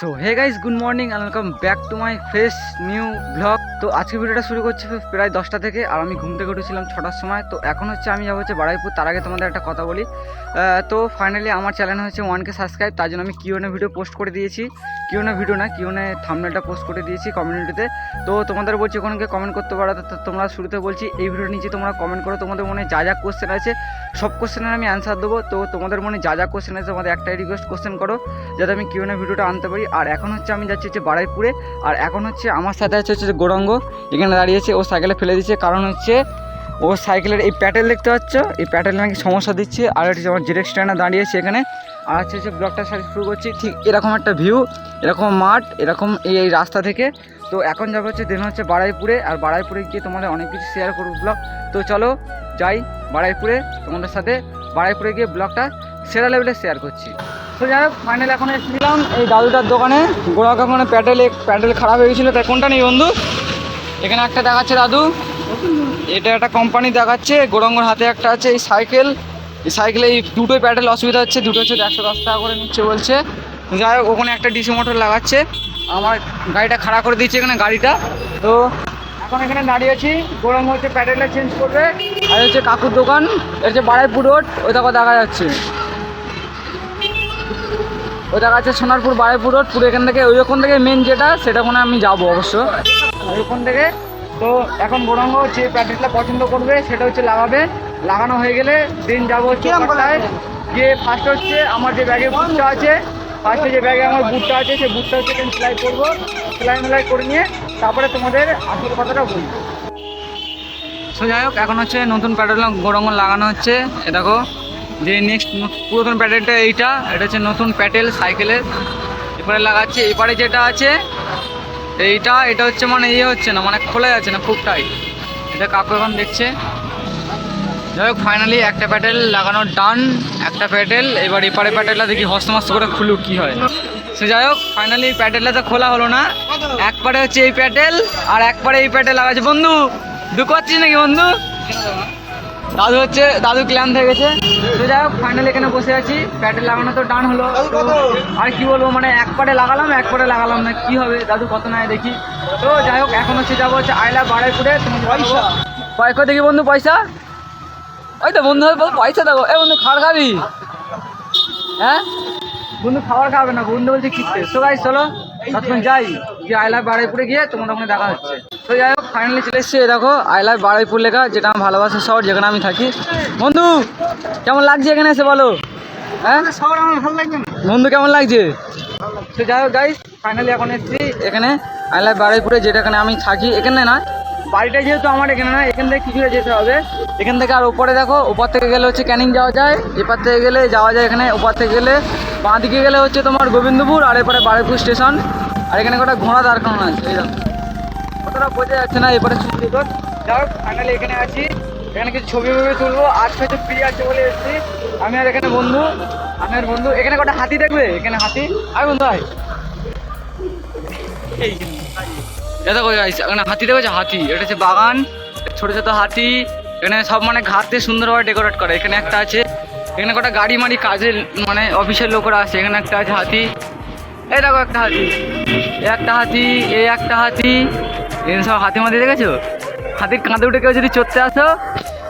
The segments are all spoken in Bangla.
So hey guys good morning and welcome back to my fresh new blog তো আজকে ভিডিওটা শুরু করছি প্রায় দশটা থেকে আর আমি ঘুম থেকে উঠেছিলাম ছটার সময়। তো এখন হচ্ছে আমি যাব হচ্ছে বাড়াইপুর তার আগে তোমাদের একটা কথা বলি। তো ফাইনালি আমার চ্যানেল হচ্ছে ওয়ানকে সাবস্ক্রাইব তার জন্য আমি কিউএনএ ভিডিও পোস্ট করে দিয়েছি। কিউনে ভিডিও না কিউনে থামনেলটা পোস্ট করে দিয়েছি কমিউনিটিতে তো তোমাদের বলছি ওখানে কমেন্ট করতে পারো তোমরা শুরুতে বলছি, এই ভিডিওর নিচে তোমরা কমেন্ট করো, তোমাদের মনে যা যা কোশ্চেন আছে, সব কোশ্চেনের আমি অ্যান্সার দেবো। তো তোমাদের মনে যা যা কোশ্চেন আছে, তোমাদের একটাই রিকোয়েস্ট কোশ্চেন করো, যাতে আমি কিউনে ভিডিওটা আনতে পারি। আর এখন হচ্ছে আমি যাচ্ছি হচ্ছে বাড়াইপুরে আর এখন হচ্ছে আমার সাথে আছে হচ্ছে গৌরাঙ্গ, এখানে দাঁড়িয়েছে, ও সাইকেলে ফেলে দিচ্ছে কারণ হচ্ছে ও সাইকেলের এই প্যাটেল দেখতে পাচ্ছ? এই প্যাটেল নাকি সমস্যা দিচ্ছে, আর হচ্ছে আমার জিরেক স্ট্যান্ডে দাঁড়িয়েছে এখানে। আর হচ্ছে হচ্ছে ব্লগটা শুরু করছি, ঠিক এরকম একটা ভিউ এরকম মাঠ, এরকম এই রাস্তা থেকে। তো এখন যাব হচ্ছে দিন হচ্ছে বাড়াইপুরে আর বাড়াইপুরে গিয়ে তোমাদের অনেক কিছু শেয়ার করব ব্লগ তো চলো যাই বাড়াইপুরে তোমাদের সাথে। বাড়াইপুরে গিয়ে ব্লগটা সেরা লেভেলে শেয়ার করছি। তো যাই হোক ফাইনাল এখন এসেছিলাম এই দাদুটার দোকানে। গোড়া ওখানে প্যাটেল প্যাডেল খারাপ হয়ে গেছিল, তাই কোনটা নেই বন্ধু? এখানে একটা দেখাচ্ছে দাদু। এটা একটা কোম্পানি দেখাচ্ছে, গোরঙ্গর হাতে একটা আছে এই সাইকেল। সাইকেলে এই দুটোই প্যাডেল অসুবিধা হচ্ছে, দুটো হচ্ছে একশো দশ টাকা করে নিচ্ছে বলছে। যাই হোক, ওখানে একটা ডিসি মোটর লাগাচ্ছে, আমার গাড়িটা খাড়া করে দিচ্ছে এখানে গাড়িটা। তো এখন এখানে দাঁড়িয়ে আছি গোরঙ্গ হচ্ছে, প্যাডেলটা চেঞ্জ করবে। আর হচ্ছে কাকুর দোকান এটা যে বাড়াইপুর রোড, ওই দেখো দেখা যাচ্ছে। ওই দেখা যাচ্ছে সোনারপুর বাড়াইপুর রোড, পুরো এখান থেকে, ওই ওখান থেকে মেন যেটা, সেটা ওখানে আমি যাব অবশ্য। ওই ওখান থেকে, তো এখন গোরঙ্গ যে প্যাকেটটা পছন্দ করবে, সেটা হচ্ছে লাগাবে। লাগানো হয়ে গেলে দিন যাব গিয়ে ফার্স্ট হচ্ছে আমার যে ব্যাগে বুটটা আছে ফার্স্টে যে ব্যাগে আমার বুটটা আছে সেই বুটটা হচ্ছে আমি সেলাই করব। সেলাই মেলাই করে নিয়ে তারপরে তোমাদের আসল কথাটা বলব সো যাই হোক এখন হচ্ছে নতুন প্যাডেল গোরঙ্গন লাগানো হচ্ছে। এ দেখো যে নেক্সট পুরাতন প্যাডেলটা এইটা এটা হচ্ছে নতুন প্যাডেল সাইকেলের এপারে লাগাচ্ছে এপারে যেটা আছে এইটা এটা হচ্ছে মানে ইয়ে হচ্ছে না মানে খোলা যাচ্ছে না খুব টাইট এটা কাকু এখন দেখছে। যাই হোক ফাইনালি একটা প্যাটেল লাগানো ডান একটা প্যাটেল এবার এপারে প্যাটেলটা দেখি হস্তমস্ত করে খুলুক কি হয়। সে যাই হোক ফাইনালি প্যাটেলটা তো খোলা হলো না। একবারে হচ্ছে এই প্যাটেল আর একবারে এই প্যাটেল লাগাচ্ছে বন্ধু, দুঃখ পাচ্ছিস নাকি বন্ধু? দাদু হচ্ছে, দাদু ক্লান্ত হয়ে গেছে। তো যাই হোক ফাইনালি এখানে বসে আছি প্যাটেল লাগানো তো ডান হলো। আর কি বলব মানে এক পাটে লাগালাম এক পাটে লাগালাম না, কি হবে? দাদু কত নেয় দেখি। তো যাই হোক, এখন হচ্ছে যাব হচ্ছে আইলা বাড়াইপুরে তুমি পয়সা দেখি বন্ধু, পয়সা। ওই তো বন্ধু বল পয়সা দেবো এ বন্ধু খাবার খাবি? হ্যাঁ? বন্ধু খাবার খাবে না বন্ধু বলছে কিনতে তো গাই চলো তখন যাই। যে আই লাভ বাড়াইপুরে গিয়ে তোমাদের ওখানে দেখা হচ্ছে। তো যাই হোক ফাইনালি চলে এসছে দেখো আই লাভ বাড়াইপুর লেখা যেটা আমার ভালোবাসার শহর যেখানে আমি থাকি। বন্ধু কেমন লাগছে এখানে এসে বলো? হ্যাঁ? শহর আমার ভালো লাগবে না। বন্ধু কেমন লাগছে? তো যাই হোক গাইস ফাইনালি এখন এসেছি এখানে আই লাভ বাড়াইপুরে যেটা এখানে আমি থাকি। এখানে না বাড়িটা যেহেতু আমার এখানে না, এখান থেকে কিছুটা যেতে হবে। এখান থেকে আর ওপরে দেখো ওপর থেকে গেলে হচ্ছে ক্যানিং যাওয়া যায়, এপার থেকে গেলে যাওয়া যায় এখানে ওপার থেকে গেলে বাঁ দিকে গেলে হচ্ছে তোমার গোবিন্দপুর, আর এপারে বারুইপুর স্টেশন, আর এখানে কটা ঘোড়া দাঁড় করানো আছে, এই দেখো। কতটা বোঝা যাচ্ছে না এপারে দেখো যাই হোক ফাইনালি এখানে আছি। এখানে কিছু ছবি ফবি তুলবো আজকে হচ্ছে ফ্রি আছে বলে এসেছি। আমি আর এখানে বন্ধু, আমি আর বন্ধু, এখানে কটা হাতি দেখবে? এখানে হাতি। আয় বন্ধু, আয়। এই দেখো guys, এখানে হাতি দেখেছ? হাতি। এটা হচ্ছে বাগান ছোট ছোট হাতি। এখানে সব মানে ঘাট দিয়ে সুন্দরভাবে ডেকোরেট করে। এখানে একটা আছে এখানে কটা গাড়ি মারি কাজের মানে অফিসের লোকরা আছে। এখানে একটা আছে হাতি। এই দেখো একটা হাতি। একটা হাতি এই একটা হাতি। এখানে সব হাতি মাতি দেখেছ? হাতির কাঁধে উঠে কেউ যদি চড়তে আসো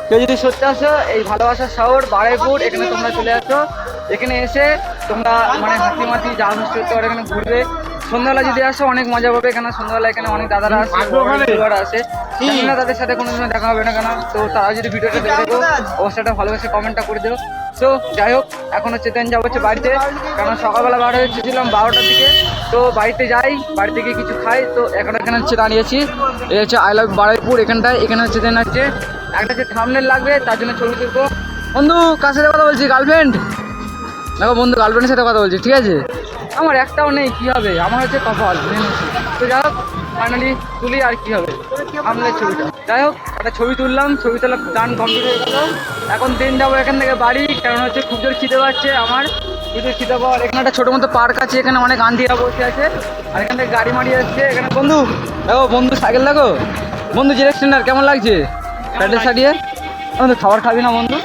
কেউ যদি সরতে আসো এই ভালোবাসার শহর বাড়াইপুর এখানে তোমরা চলে আসো। এখানে এসে তোমরা মানে হাতি মাতি যা করতে পারো এখানে ঘুরবে। সন্ধ্যাবেলা যদি আসো অনেক মজা পাবে কেন? সন্ধ্যাবেলা এখানে অনেক দাদারা আসে পরিবার আসে। জানি না তাদের সাথে কোনো সময় দেখা হবে না কেন? তো তারা যদি ভিডিওটা দেখে দেখো অবশ্যই একটা ভালোবেসে কমেন্টটা করে দেবো তো যাই হোক এখন হচ্ছে দেন যাব হচ্ছে বাড়িতে। কারণ সকালবেলা বার হয়েছিলাম বারোটার দিকে। তো বাড়িতে যাই বাড়িতে গিয়ে কিছু খাই। তো এখন এখানে হচ্ছে দাঁড়িয়েছি এই হচ্ছে আই লাভ বাড়াইপুর এখানটায়। এখানে হচ্ছে দেন হচ্ছে একটা হচ্ছে থামনেল লাগবে তার জন্য ছবি তুলবো। বন্ধু কার সাথে কথা বলছি গার্লফ্রেন্ড দেখো বন্ধু গার্লফ্রেন্ডের সাথে কথা বলছি ঠিক আছে? আমার একটাও নেই, কি হবে? আমার হচ্ছে কপাল। তো যাই হোক ফাইনালি তুলি আর কি হবে? আমাদের ছবিটা। যাই হোক, একটা ছবি তুললাম, ছবি তোলা গান কমপ্লিট হয়ে গেল। এখন দিন যাব এখান থেকে বাড়ি, কারণ হচ্ছে খুব জোর খিদে পাচ্ছে আমার। কিন্তু খিদে পাওয়ার এখানে একটা ছোটো মতো পার্ক আছে, এখানে অনেক আন্টিরা বসে আছে। আর এখান থেকে গাড়ি মারি আসছে। এখানে বন্ধু, দেখো, বন্ধু সাইকেল দেখো? বন্ধু জিরেক স্ট্যান্ডার কেমন লাগছে? প্যাডেল সারিয়ে বন্ধু, খাবার খাবি না বন্ধু?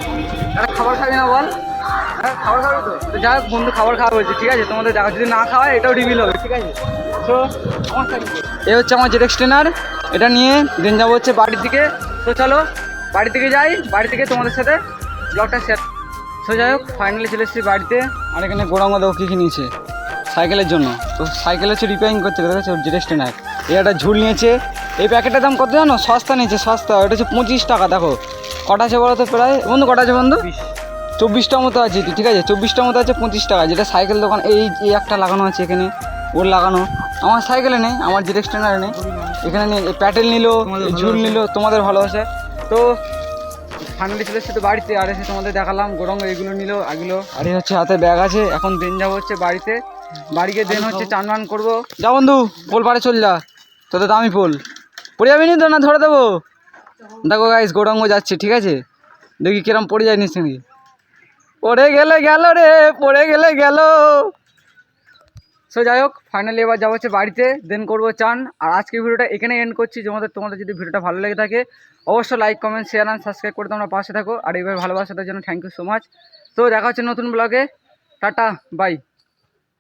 একটা খাবার খাবি না বল। হ্যাঁ খাবার খাবে তো? যাই হোক বন্ধু, খাবার খাওয়া হয়েছে, ঠিক আছে? তোমাদের দেখা, যদি না খাওয়ায় এটাও রিভিল হবে, ঠিক আছে? তো এ হচ্ছে আমার জেড এক্সটেনার এটা নিয়ে দিন যাব হচ্ছে বাড়ির দিকে। তো চলো বাড়ি থেকে যাই বাড়ি থেকে তোমাদের সাথে ব্লগটা শেয়ার তো যাই হোক ফাইনালি চলে এসেছি বাড়িতে। আর এখানে গোড়াঙ্গা দেখো কী কী নিয়েছে? সাইকেলের জন্য। তো সাইকেল হচ্ছে রিপেয়ারিং করছে দেখা যাচ্ছে জেড এক্সটেনার এই একটা ঝুল নিয়েছে। এই প্যাকেটের দাম কত জানো? সস্তা নিয়েছে, সস্তা। এটা হচ্ছে পঁচিশ টাকা, দেখো। কটা আছে বলো তো প্রায়? বন্ধু, কটা আছে বন্ধু? চব্বিশটা মতো আছে ঠিক আছে? চব্বিশটা মতো আছে পঁচিশ টাকা যেটা সাইকেল দোকান এই এই একটা লাগানো আছে এখানে ওর লাগানো। আমার সাইকেলে নেই আমার জেড এক্সটেনারে নেই। এখানে নেই প্যাটেল নিল ঝুল নিল তোমাদের ভালোবাসে। তো ফাইনালি চলে এসেছে তো বাড়িতে আর এসে তোমাদের দেখালাম গরম এগুলো নিল এগুলো আর এই হচ্ছে হাতে ব্যাগ আছে এখন দিন যাব হচ্ছে বাড়িতে। বাড়িকে দিন হচ্ছে চান বান করব। যা বন্ধু পোল পাড়ে চল যা। তোদের দামি পোল। পড়ে যাবি নি তো না ধরে দেবো? দেখো গাইস গৌরাঙ্গ যাচ্ছে ঠিক আছে? দেখি কিরম পড়ে যায় নাকি পড়ে গেলে গেল রে, পড়ে গেলে গেল। সো যাই হোক ফাইনালি এবার যাব হচ্ছে বাড়িতে দেন করব চান। আর আজকে ভিডিওটা এখানে এন্ড করছি। যেমন তোমাদের যদি ভিডিওটা ভালো লেগে থাকে, অবশ্যই like comment share and subscribe করে তোমরা পাশে থাকো। আর এইভাবে ভালোবাসাটার জন্য থ্যাংক ইউ সো মাচ তো দেখা হচ্ছে নতুন ব্লগে টাটা বাই